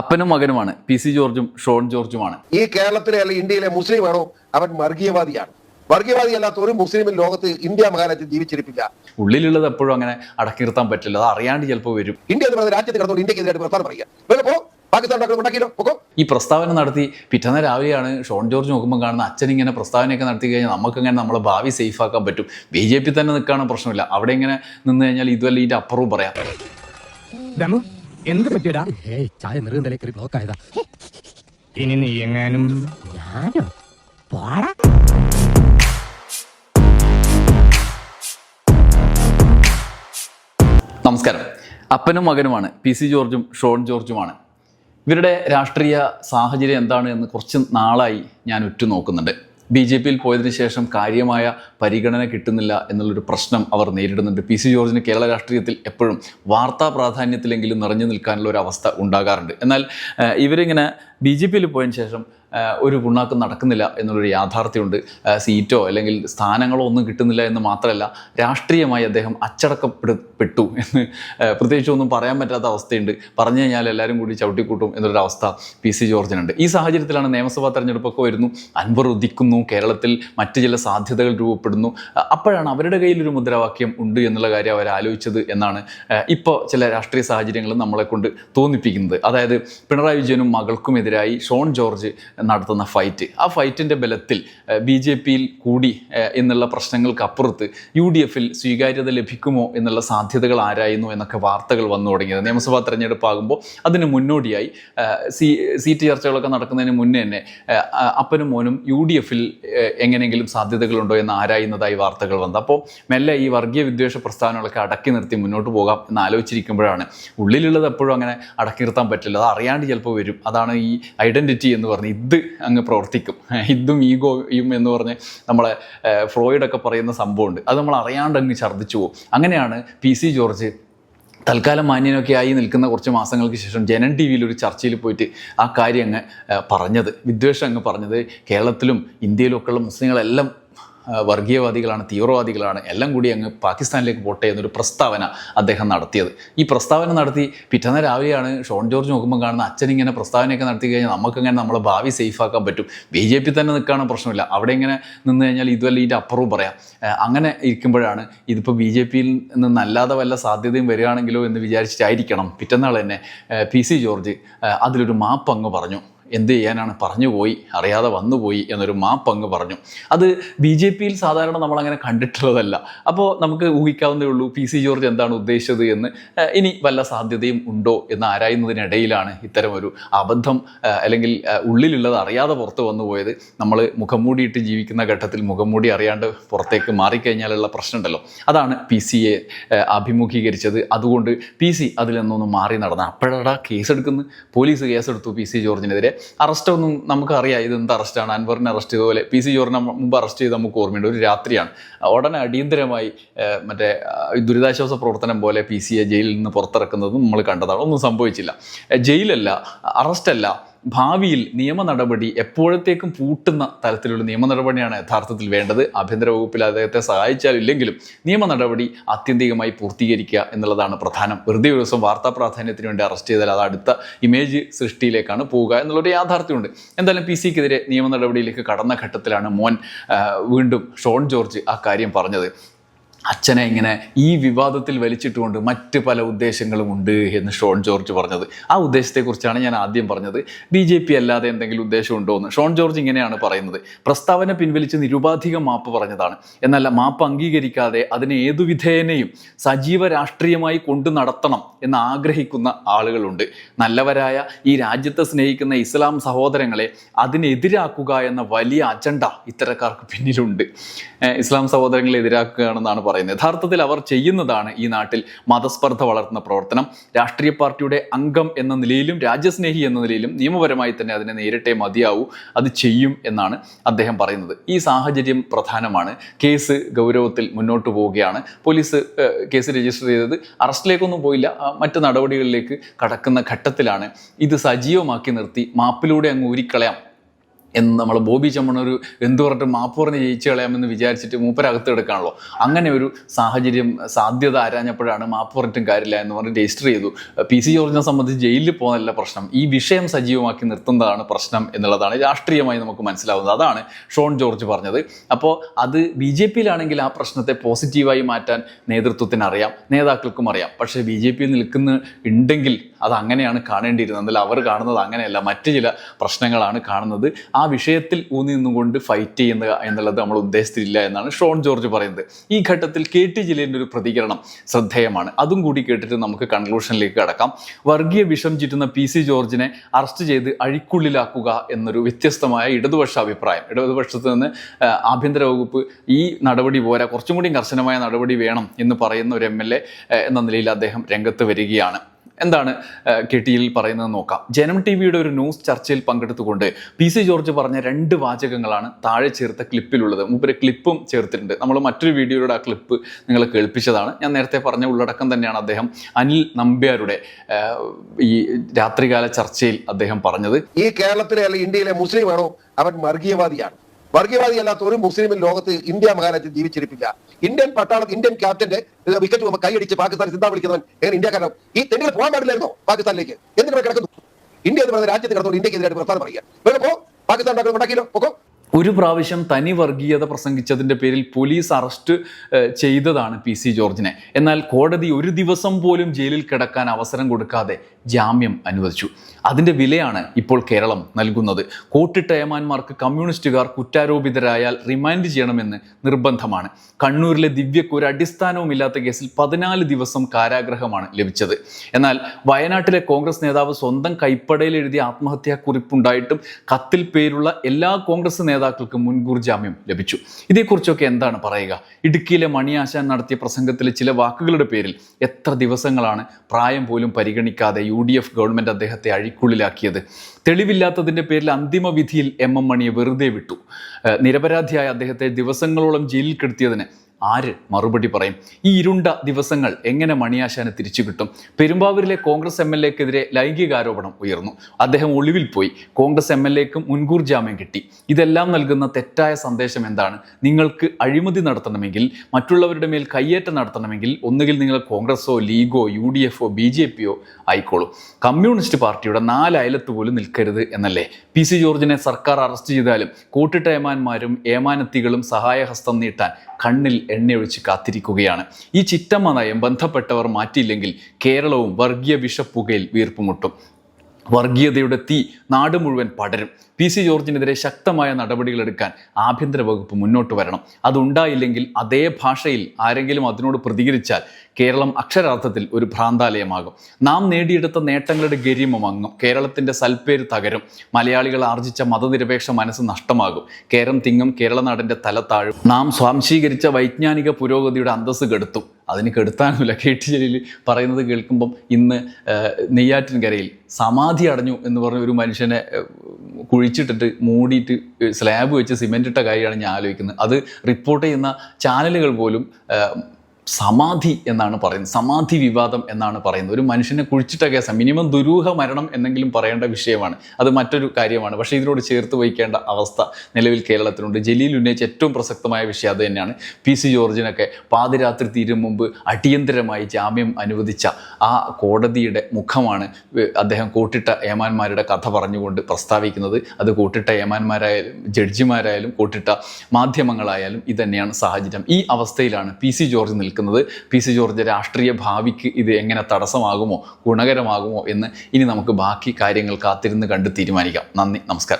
അപ്പനും മകനുമാണ്. P C ജോർജും ഷോൺ ജോർജുമാണ്. ഈ കേരളത്തിലെ അല്ലെങ്കിൽ ഇന്ത്യയിലെ മുസ്ലിം ആണോ അവൻ വർഗീയവാദിയാണ്. വർഗീയവാദി അല്ലാത്ത ഒരു മുസ്ലിമിൻ ലോകത്ത് ഇന്ത്യ മഹാരാജ്യത്ത് ജീവിച്ചിരിപ്പില്ല. ഉള്ളിലുള്ളത് എപ്പോഴും അങ്ങനെ അടക്കി നിർത്താൻ പറ്റില്ല. അത് അറിയാണ്ട് ചിലപ്പോൾ വരും. ഇന്ത്യ എന്ന് പറയുന്ന രാജ്യത്ത് കിടന്നുകൊണ്ട് ഇന്ത്യക്കെതിരായിട്ട് പ്രസ്ഥാനം പറയുക. ഈ പ്രസ്താവന നടത്തി പിറ്റേന്ന് രാവിലെയാണ് ഷോൺ ജോർജ് നോക്കുമ്പോൾ കാണുന്ന അച്ഛൻ ഇങ്ങനെ പ്രസ്താവനയൊക്കെ നടത്തി കഴിഞ്ഞാൽ നമുക്ക് നമുക്കിങ്ങനെ നമ്മളെ ഭാവി സേഫ് ആക്കാൻ പറ്റും. ബി ജെ പി തന്നെ നിൽക്കാണ് പ്രശ്നമില്ല. അവിടെ ഇങ്ങനെ നിന്ന് കഴിഞ്ഞാൽ ഇതുവല്ല ഇതിന്റെ അപ്പുറവും പറയാം. എന്ത് പറ്റിയടാ? ഏയ് ചായ നെറുകന്തലേ കയറി ബ്ലോക്ക് ആയതാ. ഇനി നീ എങ്ങാനും ഞാനോ? പോടാ. നമസ്കാരം. അപ്പനും മകനുമാണ് പി സി ജോർജും ഷോൺ ജോർജുമാണ്. ഇവരുടെ രാഷ്ട്രീയ സാഹചര്യം എന്താണ് എന്ന് കുറച്ച് നാളായി ഞാൻ ഉറ്റുനോക്കുന്നുണ്ട്. ബി ജെ പിയിൽ പോയതിനു ശേഷം കാര്യമായ പരിഗണന കിട്ടുന്നില്ല എന്നുള്ളൊരു പ്രശ്നം അവർ നേരിടുന്നുണ്ട്. പി സി ജോർജിന് കേരള രാഷ്ട്രീയത്തിൽ എപ്പോഴും വാർത്താ പ്രാധാന്യത്തിലെങ്കിലും നിറഞ്ഞു നിൽക്കാനുള്ള ഒരു അവസ്ഥ ഉണ്ടാകാറുണ്ട്. എന്നാൽ ഇവരിങ്ങനെ ബി ജെ പിയിൽ പോയതിനു ശേഷം ഒരു പുണ്ണാക്കം നടക്കുന്നില്ല എന്നുള്ളൊരു യാഥാർത്ഥ്യമുണ്ട്. സീറ്റോ അല്ലെങ്കിൽ സ്ഥാനങ്ങളോ ഒന്നും കിട്ടുന്നില്ല എന്ന് മാത്രമല്ല രാഷ്ട്രീയമായി അദ്ദേഹം അച്ചടക്കപ്പെടപ്പെട്ടു എന്ന് പ്രത്യേകിച്ച് ഒന്നും പറയാൻ പറ്റാത്ത അവസ്ഥയുണ്ട്. പറഞ്ഞു കഴിഞ്ഞാൽ എല്ലാവരും കൂടി ചവിട്ടിക്കൂട്ടും എന്നൊരു അവസ്ഥ പി സി ജോർജിനുണ്ട്. ഈ സാഹചര്യത്തിലാണ് നിയമസഭാ തെരഞ്ഞെടുപ്പൊക്കെ വരുന്നു. അൻവർ ഉദിക്കുന്നു കേരളത്തിൽ മറ്റു ചില സാധ്യതകൾ രൂപപ്പെടുന്നു. അപ്പോഴാണ് അവരുടെ കയ്യിൽ ഒരു മുദ്രാവാക്യം ഉണ്ട് എന്നുള്ള കാര്യം അവർ ആലോചിച്ചത് എന്നാണ് ഇപ്പോൾ ചില രാഷ്ട്രീയ സാഹചര്യങ്ങൾ നമ്മളെ കൊണ്ട് തോന്നിപ്പിക്കുന്നത്. അതായത് പിണറായി വിജയനും മകൾക്കും മകൾക്കുമെതിരായി ഷോൺ ജോർജ് നടത്തുന്ന ഫൈറ്റ് ആ ഫൈറ്റിന്റെ ബലത്തിൽ ബി ജെ പിയിൽ കൂടി എന്നുള്ള പ്രശ്നങ്ങൾക്ക് അപ്പുറത്ത് യു ഡി എഫിൽ സ്വീകാര്യത ലഭിക്കുമോ എന്നുള്ള സാധ്യതകൾ ആരായുന്നു എന്നൊക്കെ വാർത്തകൾ വന്നു തുടങ്ങിയത്. നിയമസഭാ തെരഞ്ഞെടുപ്പാകുമ്പോൾ അതിന് മുന്നോടിയായി സീ സീറ്റ് ചർച്ചകളൊക്കെ നടക്കുന്നതിന് മുന്നേ തന്നെ അപ്പനും മോനും യു ഡി എഫിൽ എങ്ങനെയെങ്കിലും സാധ്യതകളുണ്ടോ എന്ന് ആരായുന്നതായി വാർത്തകൾ വന്നത് അപ്പോൾ മെല്ലെ ഈ വർഗീയ വിദ്വേഷ പ്രസ്ഥാനങ്ങളൊക്കെ അടക്കി നിർത്തി മുന്നോട്ട് പോകാം എന്ന് ആലോചിച്ചിരിക്കുമ്പോഴാണ് ഉള്ളിലുള്ളത് എപ്പോഴും അങ്ങനെ അടക്കി നിർത്താൻ പറ്റില്ല. അത് അറിയാണ്ട് ചിലപ്പോൾ വരും. അതാണ് ഈ ഐഡന്റിറ്റി എന്ന് പറഞ്ഞ് ഇത് അങ്ങ് പ്രവർത്തിക്കും. ഇതും ഈഗോയും എന്ന് പറഞ്ഞ് നമ്മളെ ഫ്ലോയിഡൊക്കെ പറയുന്ന സംഭവമുണ്ട്. അത് നമ്മൾ അറിയാണ്ട് അങ്ങ് ഛർദ്ദിച്ചു പോകും. അങ്ങനെയാണ് പി സി ജോർജ് തൽക്കാലം മാന്യനൊക്കെ ആയി നിൽക്കുന്ന കുറച്ച് മാസങ്ങൾക്ക് ശേഷം ജനൻ ടി വിയിൽ ഒരു ചർച്ചയിൽ പോയിട്ട് ആ കാര്യം അങ്ങ് പറഞ്ഞത്. വിദ്വേഷം അങ്ങ് പറഞ്ഞത് കേരളത്തിലും ഇന്ത്യയിലും ഒക്കെയുള്ള മുസ്ലിങ്ങളെല്ലാം വർഗീയവാദികളാണ് തീവ്രവാദികളാണ് എല്ലാം കൂടി അങ്ങ് പാകിസ്ഥാനിലേക്ക് പോട്ടെ എന്നൊരു പ്രസ്താവന അദ്ദേഹം നടത്തിയത്. ഈ പ്രസ്താവന നടത്തി പിറ്റേന്ന് രാവിലെയാണ് ഷോൺ ജോർജ് നോക്കുമ്പോൾ കാണുന്ന അച്ഛൻ ഇങ്ങനെ പ്രസ്താവനയൊക്കെ നടത്തി കഴിഞ്ഞാൽ നമുക്കിങ്ങനെ നമ്മളെ ഭാവി സേഫ് ആക്കാൻ പറ്റും. ബി ജെ പി തന്നെ നിൽക്കുകയാണ് പ്രശ്നമില്ല. അവിടെ ഇങ്ങനെ നിന്ന് കഴിഞ്ഞാൽ ഇതുവല്ല ഇതിന്റെ അപ്പുറവും പറയാം. അങ്ങനെ ഇരിക്കുമ്പോഴാണ് ഇതിപ്പോൾ ബി ജെ പിയിൽ നിന്നല്ലാതെ വല്ല സാധ്യതയും വരികയാണെങ്കിലോ എന്ന് വിചാരിച്ചിട്ടായിരിക്കണം പിറ്റന്നാൾ തന്നെ പി സി ജോർജ് അതിലൊരു മാപ്പ് അങ്ങ് പറഞ്ഞു. എന്ത് ചെയ്യാനാണ്? പറഞ്ഞു പോയി അറിയാതെ വന്നുപോയി എന്നൊരു മാപ്പങ്ങ് പറഞ്ഞു. അത് ബി ജെ പിയിൽ സാധാരണ നമ്മളങ്ങനെ കണ്ടിട്ടുള്ളതല്ല. അപ്പോൾ നമുക്ക് ഊഹിക്കാവുന്നേ ഉള്ളൂ പി സി ജോർജ് എന്താണ് ഉദ്ദേശിച്ചത് എന്ന്. ഇനി വല്ല സാധ്യതയും ഉണ്ടോ എന്ന് ആരായുന്നതിനിടയിലാണ് ഇത്തരം ഒരു അബദ്ധം അല്ലെങ്കിൽ ഉള്ളിലുള്ളത് അറിയാതെ പുറത്ത് വന്നു പോയത്. നമ്മൾ മുഖംമൂടിയിട്ട് ജീവിക്കുന്ന ഘട്ടത്തിൽ മുഖംമൂടി അറിയാണ്ട് പുറത്തേക്ക് മാറിക്കഴിഞ്ഞാലുള്ള പ്രശ്നമുണ്ടല്ലോ. അതാണ് പി സിയെ അഭിമുഖീകരിച്ചത്. അതുകൊണ്ട് പി സി അതിൽ നിന്നൊന്ന് മാറി നടന്ന അപ്പോഴാ കേസെടുക്കുന്നു? പോലീസ് കേസെടുത്തു പി സി ജോർജിനെതിരെ. അറസ്റ്റ് ഒന്നും നമുക്കറിയാം ഇത് എന്ത് അറസ്റ്റാണ് അൻവറിനെ അറസ്റ്റ് ചെയ്തതുപോലെ പി സി ജോറിനെ മുമ്പ് അറസ്റ്റ് ചെയ്ത് നമുക്ക് ഓർമ്മയുണ്ട്. ഒരു രാത്രിയാണ്. ഉടനെ അടിയന്തരമായി മറ്റേ ദുരിതാശ്വാസ പ്രവർത്തനം പോലെ പി സിയെ ജയിലിൽ നിന്ന് പുറത്തിറക്കുന്നതും നമ്മൾ കണ്ടതാണ്. ഒന്നും സംഭവിച്ചില്ല. ജയിലല്ല അറസ്റ്റല്ല. ഭാവിയിൽ നിയമ നടപടി എപ്പോഴത്തേക്കും പൂട്ടുന്ന തരത്തിലുള്ള നിയമ നടപടിയാണ് യഥാർത്ഥത്തിൽ വേണ്ടത്. ആഭ്യന്തര വകുപ്പിൽ അദ്ദേഹത്തെ സഹായിച്ചാലും ഇല്ലെങ്കിലും നിയമ നടപടി ആത്യന്തികമായി പൂർത്തീകരിക്കുക എന്നുള്ളതാണ് പ്രധാനം. വെറുതെ ഒരു ദിവസം വാർത്താ പ്രാധാന്യത്തിന് വേണ്ടി അറസ്റ്റ് ചെയ്താൽ അത് അടുത്ത ഇമേജ് സൃഷ്ടിയിലേക്കാണ് പോവുക എന്നുള്ളൊരു യാഥാർത്ഥ്യമുണ്ട്. എന്തായാലും പി സിക്കെതിരെ നിയമ നടപടിയിലേക്ക് കടന്ന ഘട്ടത്തിലാണ് മോൻ വീണ്ടും ഷോൺ ജോർജ് ആ കാര്യം പറഞ്ഞത്. അച്ഛനെ ഇങ്ങനെ ഈ വിവാദത്തിൽ വലിച്ചിട്ടുകൊണ്ട് മറ്റ് പല ഉദ്ദേശങ്ങളും ഉണ്ട് എന്ന് ഷോൺ ജോർജ് പറഞ്ഞത്. ആ ഉദ്ദേശത്തെക്കുറിച്ചാണ് ഞാൻ ആദ്യം പറഞ്ഞത്. ബി ജെ പി അല്ലാതെ എന്തെങ്കിലും ഉദ്ദേശമുണ്ടോ എന്ന് ഷോൺ ജോർജ് ഇങ്ങനെയാണ് പറയുന്നത്. പ്രസ്താവന പിൻവലിച്ച് നിരുപാധികം മാപ്പ് പറഞ്ഞതാണ്. എന്നല്ല മാപ്പ് അംഗീകരിക്കാതെ അതിനെ ഏതു വിധേയനെയും സജീവ രാഷ്ട്രീയമായി കൊണ്ടു നടത്തണം എന്ന് ആഗ്രഹിക്കുന്ന ആളുകളുണ്ട്. നല്ലവരായ ഈ രാജ്യത്തെ സ്നേഹിക്കുന്ന ഇസ്ലാം സഹോദരങ്ങളെ അതിനെതിരാക്കുക എന്ന വലിയ അജണ്ട ഇത്തരക്കാർക്ക് പിന്നിലുണ്ട്. ഇസ്ലാം സഹോദരങ്ങളെ എതിരാക്കുകയാണെന്നാണ് പറയുന്നത്. യഥാർത്ഥത്തിൽ അവർ ചെയ്യുന്നതാണ് ഈ നാട്ടിൽ മതസ്പർദ്ധ വളർത്തുന്ന പ്രവർത്തനം. രാഷ്ട്രീയ പാർട്ടിയുടെ അംഗം എന്ന നിലയിലും രാജ്യസ്നേഹി എന്ന നിലയിലും നിയമപരമായി തന്നെ അതിനെ നേരിട്ടേ മതിയാവൂ അത് ചെയ്യും എന്നാണ് അദ്ദേഹം പറയുന്നത്. ഈ സാഹചര്യം പ്രധാനമാണ്. കേസ് ഗൗരവത്തിൽ മുന്നോട്ട് പോവുകയാണ്. പോലീസ് കേസ് രജിസ്റ്റർ ചെയ്തത് അറസ്റ്റിലേക്കൊന്നും പോയില്ല. മറ്റു നടപടികളിലേക്ക് കടക്കുന്ന ഘട്ടത്തിലാണ്. ഇത് സജീവമാക്കി നിർത്തി. മാപ്പിലൂടെ അങ്ങ് ഊരിക്കളയാം. എന്ന് നമ്മൾ ബോബി ചമ്മണൊരു എന്തു പറഞ്ഞിട്ട് മാപ്പ് പറഞ്ഞ് ജയിച്ചു കളയാമെന്ന് വിചാരിച്ചിട്ട് മൂപ്പരകത്ത് എടുക്കാണല്ലോ അങ്ങനെ ഒരു സാഹചര്യം സാധ്യത ആരാഞ്ഞപ്പോഴാണ് മാപ്പ് പറഞ്ഞിട്ടും കാര്യമില്ല എന്ന് പറഞ്ഞ് രജിസ്റ്റർ ചെയ്തു. പി സി ജോർജിനെ സംബന്ധിച്ച് ജയിലിൽ പോകുന്നതല്ല പ്രശ്നം. ഈ വിഷയം സജീവമാക്കി നിർത്തുന്നതാണ് പ്രശ്നം എന്നുള്ളതാണ് രാഷ്ട്രീയമായി നമുക്ക് മനസ്സിലാവുന്നത്. അതാണ് ഷോൺ ജോർജ് പറഞ്ഞത്. അപ്പോൾ അത് ബി ജെ പിയിലാണെങ്കിൽ ആ പ്രശ്നത്തെ പോസിറ്റീവായി മാറ്റാൻ നേതൃത്വത്തിന് അറിയാം നേതാക്കൾക്കും അറിയാം. പക്ഷേ ബി ജെ പിയിൽ നിൽക്കുന്ന ഉണ്ടെങ്കിൽ അത് അങ്ങനെയാണ് കാണേണ്ടിയിരുന്നത്. എന്നാൽ അവർ കാണുന്നത് അങ്ങനെയല്ല. മറ്റു ചില പ്രശ്നങ്ങളാണ് കാണുന്നത്. ആ വിഷയത്തിൽ ഊന്നി നിന്നുകൊണ്ട് ഫൈറ്റ് ചെയ്യുന്ന എന്നുള്ളത് നമ്മൾ ഉദ്ദേശിച്ചില്ല എന്നാണ് ഷോൺ ജോർജ് പറയുന്നത്. ഈ ഘട്ടത്തിൽ കെ ടി ജില്ലേന്റെ ഒരു പ്രതികരണം ശ്രദ്ധേയമാണ്. അതും കൂടി കേട്ടിട്ട് നമുക്ക് കൺക്ലൂഷനിലേക്ക് കടക്കാം. വർഗീയ വിഷം ചുറ്റുന്ന പി സി ജോർജിനെ അറസ്റ്റ് ചെയ്ത് അഴിക്കുള്ളിലാക്കുക എന്നൊരു വ്യത്യസ്തമായ ഇടതുപക്ഷ അഭിപ്രായം. ഇടതുപക്ഷത്ത് നിന്ന് ആഭ്യന്തര വകുപ്പ് ഈ നടപടി പോരാ കുറച്ചും കൂടി കർശനമായ നടപടി വേണം എന്ന് പറയുന്ന ഒരു എം എൽ എ എന്ന നിലയിൽ അദ്ദേഹം രംഗത്ത് വരികയാണ്. എന്താണ് കെ ടിയിൽ പറയുന്നത് നോക്കാം. ജനം ടി വിയുടെ ഒരു ന്യൂസ് ചർച്ചയിൽ പങ്കെടുത്തുകൊണ്ട് പി സി ജോർജ് പറഞ്ഞ രണ്ട് വാചകങ്ങളാണ് താഴെ ചേർത്ത ക്ലിപ്പിലുള്ളത്. മുമ്പൊരു ക്ലിപ്പും ചേർത്തിട്ടുണ്ട്. നമ്മൾ മറ്റൊരു വീഡിയോയുടെ ആ ക്ലിപ്പ് നിങ്ങൾ കേൾപ്പിച്ചതാണ്. ഞാൻ നേരത്തെ പറഞ്ഞ ഉള്ളടക്കം തന്നെയാണ് അദ്ദേഹം അനിൽ നമ്പ്യാരുടെ ഈ രാത്രികാല ചർച്ചയിൽ അദ്ദേഹം പറഞ്ഞത്. ഈ കേരളത്തിലെ അല്ലെങ്കിൽ ഇന്ത്യയിലെ മുസ്ലിമാണോ അവൻ വർഗീയവാദിയാണ്. വർഗീയവാദിയല്ലാത്ത ഒരു മുസ്ലിമും ലോകത്ത് ഇന്ത്യ മഹാരാജ്യം ജീവിച്ചിരിപ്പില്ല. ഇന്ത്യൻ പട്ടാളത്തിൽ ഇന്ത്യൻ ക്യാപ്റ്റന്റെ വിക്കറ്റ് പോകുമ്പോൾ കൈയടിച്ച് പാകിസ്ഥാൻ സിദ്ധാ വിളിക്കുന്നവൻ എങ്ങനെ ഇന്ത്യക്കാരൻ ഈ തെണ്ടികൾ പോകാൻ പാടില്ലായിരുന്നോ പാകിസ്ഥാനിലേക്ക്? എന്തിനാണ് കിടക്കുന്നു ഇന്ത്യ എന്ന് പറയുന്ന രാജ്യത്ത് കിടന്നു ഇന്ത്യക്കെതിരായിട്ട് പ്രസ്ഥാനം പറയുക. വേറെ പോ പാകിസ്ഥാൻ ഉണ്ടാക്കിയല്ലോ പൊക്കോ. ഒരു പ്രാവശ്യം തനി വർഗീയത പ്രസംഗിച്ചതിന്റെ പേരിൽ പോലീസ് അറസ്റ്റ് ചെയ്തതാണ് പി സി ജോർജിനെ. എന്നാൽ കോടതി ഒരു ദിവസം പോലും ജയിലിൽ കിടക്കാൻ അവസരം കൊടുക്കാതെ ജാമ്യം അനുവദിച്ചു. അതിന്റെ വിലയാണ് ഇപ്പോൾ കേരളം നൽകുന്നത്. കോട്ടിട്ട ഏമാന്മാർക്ക് കമ്മ്യൂണിസ്റ്റുകാർ കുറ്റാരോപിതരായാൽ റിമാൻഡ് ചെയ്യണമെന്ന് നിർബന്ധമാണ്. കണ്ണൂരിലെ ദിവ്യക്ക് ഒരു അടിസ്ഥാനവുമില്ലാത്ത കേസിൽ പതിനാല് ദിവസം കാരാഗ്രഹമാണ് ലഭിച്ചത്. എന്നാൽ വയനാട്ടിലെ കോൺഗ്രസ് നേതാവ് സ്വന്തം കൈപ്പടയിൽ എഴുതിയ ആത്മഹത്യാ കുറിപ്പുണ്ടായിട്ടും കത്തിൽ പേരുള്ള എല്ലാ കോൺഗ്രസ് നേതാക്കൾക്കും മുൻകൂർ ജാമ്യം ലഭിച്ചു. ഇതേക്കുറിച്ചൊക്കെ എന്താണ് പറയുക? ഇടുക്കിയിലെ മണിയാശാൻ നടത്തിയ പ്രസംഗത്തിലെ ചില വാക്കുകളുടെ പേരിൽ എത്ര ദിവസങ്ങളാണ് പ്രായം പോലും പരിഗണിക്കാതെ യു ഡി എഫ് ഗവൺമെന്റ് അദ്ദേഹത്തെ അഴിക്കുള്ളിലാക്കിയത്. തെളിവില്ലാത്തതിന്റെ പേരിൽ അന്തിമ വിധിയിൽ എം എം മണിയെ വെറുതെ വിട്ടു. നിരപരാധിയായ അദ്ദേഹത്തെ ദിവസങ്ങളോളം ജയിലിൽ കിടത്തിയതിന് ആര് മറുപടി പറയും? ഈ ഇരുണ്ട ദിവസങ്ങൾ എങ്ങനെ മണിയാശാന് തിരിച്ചു കിട്ടും? പെരുമ്പാവൂരിലെ കോൺഗ്രസ് എം എൽ എക്കെതിരെ ലൈംഗികാരോപണം ഉയർന്നു. അദ്ദേഹം ഒളിവിൽ പോയി. കോൺഗ്രസ് എം എൽ മുൻകൂർ ജാമ്യം കിട്ടി. ഇതെല്ലാം നൽകുന്ന തെറ്റായ സന്ദേശം എന്താണ്? നിങ്ങൾക്ക് അഴിമതി നടത്തണമെങ്കിൽ മറ്റുള്ളവരുടെ മേൽ കയ്യേറ്റം നടത്തണമെങ്കിൽ ഒന്നുകിൽ നിങ്ങൾ കോൺഗ്രസോ ലീഗോ യു ഡി എഫോ ബി ജെ പിയോ ആയിക്കോളൂ. കമ്മ്യൂണിസ്റ്റ് പാർട്ടിയുടെ നാല് അയലത്ത് പോലും നിൽക്കരുത് എന്നല്ലേ? പി സി ജോർജിനെ സർക്കാർ അറസ്റ്റ് ചെയ്താലും കൂട്ടിട്ട ഏമാന്മാരും ഏമാനത്തികളും സഹായഹസ്തം നീട്ടാൻ കണ്ണിൽ എണ്ണയൊഴിച്ച് കാത്തിരിക്കുകയാണ്. ഈ ചിറ്റമ്മ നയം ബന്ധപ്പെട്ടവർ മാറ്റിയില്ലെങ്കിൽ കേരളവും വർഗീയ വിഷപ്പുകയിൽ വീർപ്പുമുട്ടും. വർഗീയതയുടെ തീ നാട് മുഴുവൻ പടരും. പി സി ജോർജിനെതിരെ ശക്തമായ നടപടികളെടുക്കാൻ ആഭ്യന്തര വകുപ്പ് മുന്നോട്ട് വരണം. അതുണ്ടായില്ലെങ്കിൽ അതേ ഭാഷയിൽ ആരെങ്കിലും അതിനോട് പ്രതികരിച്ചാൽ കേരളം അക്ഷരാർത്ഥത്തിൽ ഒരു ഭ്രാന്താലയമാകും. നാം നേടിയെടുത്ത നേട്ടങ്ങളുടെ ഗരിമമങ്ങും കേരളത്തിന്റെ സൽപ്പേര് തകരും. മലയാളികൾ ആർജിച്ച മതനിരപേക്ഷ മനസ്സ് നഷ്ടമാകും. കേരം തിങ്ങും കേരളനാടിന്റെ തല നാം സ്വാംശീകരിച്ച വൈജ്ഞാനിക പുരോഗതിയുടെ അന്തസ്സ് കെടുത്തും. അതിന് കെടുത്താനുമില്ല കെ ടി ജലീൽ പറയുന്നത് കേൾക്കുമ്പം ഇന്ന് നെയ്യാറ്റിൻകരയിൽ സമാധി അടഞ്ഞു എന്ന് പറഞ്ഞ ഒരു മനുഷ്യനെ കുഴിച്ചിട്ടിട്ട് മൂടിയിട്ട് സ്ലാബ് വെച്ച് സിമെന്റ് ഇട്ട കാര്യമാണ് ഞാൻ ആലോചിക്കുന്നത്. അത് റിപ്പോർട്ട് ചെയ്യുന്ന ചാനലുകൾ പോലും സമാധി എന്നാണ് പറയുന്നത്. സമാധി വിവാദം എന്നാണ് പറയുന്നത്. ഒരു മനുഷ്യനെ കുഴിച്ചിട്ട കേസാണ് മിനിമം ദുരൂഹ മരണം എന്നെങ്കിലും പറയേണ്ട വിഷയമാണ്. അത് മറ്റൊരു കാര്യമാണ്. പക്ഷേ ഇതിനോട് ചേർത്ത് വയ്ക്കേണ്ട അവസ്ഥ നിലവിൽ കേരളത്തിലുണ്ട്. ജലീൽ ഉന്നയിച്ച ഏറ്റവും പ്രസക്തമായ വിഷയം അത് തന്നെയാണ്. പി സി ജോർജിനൊക്കെ പാതിരാത്രി തീരും മുമ്പ് അടിയന്തരമായി ജാമ്യം അനുവദിച്ച ആ കോടതിയുടെ മുഖമാണ് അദ്ദേഹം കൂട്ടിട്ട ഏമാന്മാരുടെ കഥ പറഞ്ഞുകൊണ്ട് പ്രസ്താവിക്കുന്നത്. അത് കൂട്ടിട്ട ഏമാന്മാരായാലും ജഡ്ജിമാരായാലും കൂട്ടിട്ട മാധ്യമങ്ങളായാലും ഇതന്നെയാണ് സാഹചര്യം. ഈ അവസ്ഥയിലാണ് പി സി ജോർജ് നിൽക്കുന്നത് പി സി ജോർജ് രാഷ്ട്രീയ ഭാവിക്ക് ഇത് എങ്ങനെ തടസ്സമാകുമോ ഗുണകരമാകുമോ എന്ന് ഇനി നമുക്ക് ബാക്കി കാര്യങ്ങൾ കാത്തിരുന്ന് കണ്ട് തീരുമാനിക്കാം. നന്ദി നമസ്കാരം.